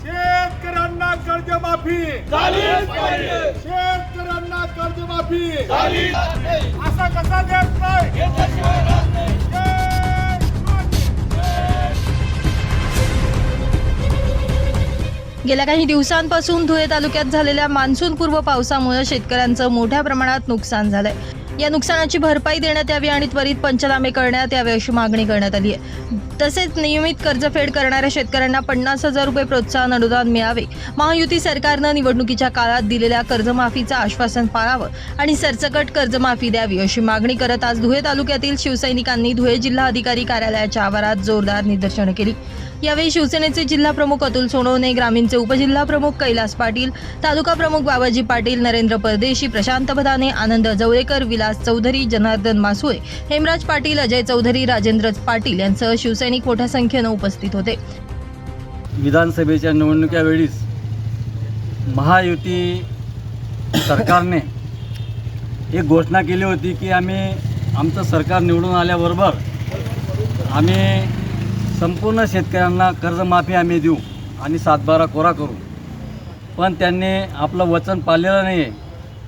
शेतकऱ्यांना कर्जमाफी. शेतकऱ्यांना कर्जमाफी. असा कसा देत नाही? गेल्या काही दिवसांपासून धुळे तालुक्यात झालेल्या मान्सूनपूर्व पावसामुळे शेतकऱ्यांचं मोठ्या प्रमाणात नुकसान झालंय. या नुकसानाची भरपाई देण्यात यावी आणि त्वरित पंचनामे करण्यात यावे अशी मागणी करण्यात आली आहे. तसेच नियमित कर्जफेड करणाऱ्या शेतकऱ्यांना पन्नास हजार रुपये प्रोत्साहन अनुदान मिळावे. महायुती सरकारनं निवडणुकीच्या काळात दिलेल्या कर्जमाफीचं आश्वासन पाळावं आणि सरसकट कर्जमाफी द्यावी अशी मागणी करत आज धुळे तालुक्यातील शिवसैनिकांनी धुळे जिल्हा अधिकारी कार्यालयाच्या आवारात जोरदार निदर्शनं केली. यावेळी शिवसेनेचे जिल्हा प्रमुख अतुल सोनवणे ग्रामीणचे उपजिल्हा प्रमुख कैलास पाटील तालुका प्रमुख बाबाजी पाटील नरेंद्र परदेशी प्रशांत भदाने आनंद जवळेकर विलास चौधरी जनार्दन मासुळे हेमराज पाटील अजय चौधरी राजेंद्र पाटील यांसह शिवसैनिक मोठ्या संख्येनं उपस्थित होते. विधानसभेच्या निवडणुकीवेळीस महायुती सरकारने एक घोषणा केली होती की आम्ही आमचं सरकार निवडून आल्याबरोबर आम्ही संपूर्ण शेतकऱ्यांना कर्जमाफी आम्ही देऊ आणि सातबारा कोरा करू. पण त्यांनी आपलं वचन पाळलेलं नाही आहे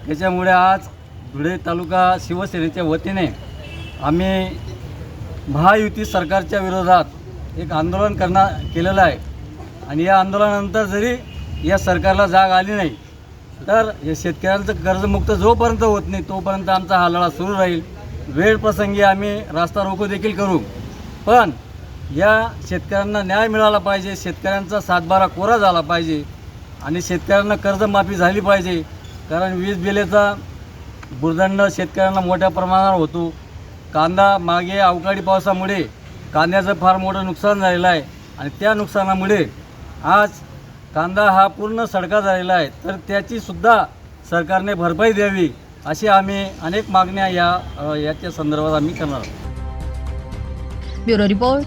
त्याच्यामुळे आज धुळे तालुका शिवसेनेच्या वतीने आम्ही महायुती सरकारच्या विरोधात एक आंदोलन करणार केलेलं आहे. आणि या आंदोलनानंतर जरी या सरकारला जाग आली नाही तर या शेतकऱ्यांचं कर्जमुक्त जोपर्यंत होत नाही तोपर्यंत आमचा हा लढा सुरू राहील. वेळ प्रसंगी आम्ही रास्ता रोको देखील करू. पण या शेतकऱ्यांना न्याय मिळाला पाहिजे शेतकऱ्यांचा सातबारा कोरा झाला पाहिजे आणि शेतकऱ्यांना कर्जमाफी झाली पाहिजे. कारण वीज बिलेचा भुर्दंड शेतकऱ्यांना मोठ्या प्रमाणावर होतो. कांदा मागे अवकाळी पावसामुळे कांद्याचं फार मोठं नुकसान झालेलं आहे आणि त्या नुकसानामुळे आज कांदा हा पूर्ण सडका झालेला आहे. तर त्याचीसुद्धा सरकारने भरपाई द्यावी अशी आम्ही अनेक मागण्या या याच्या संदर्भात आम्ही करणार आहोत. Bureau report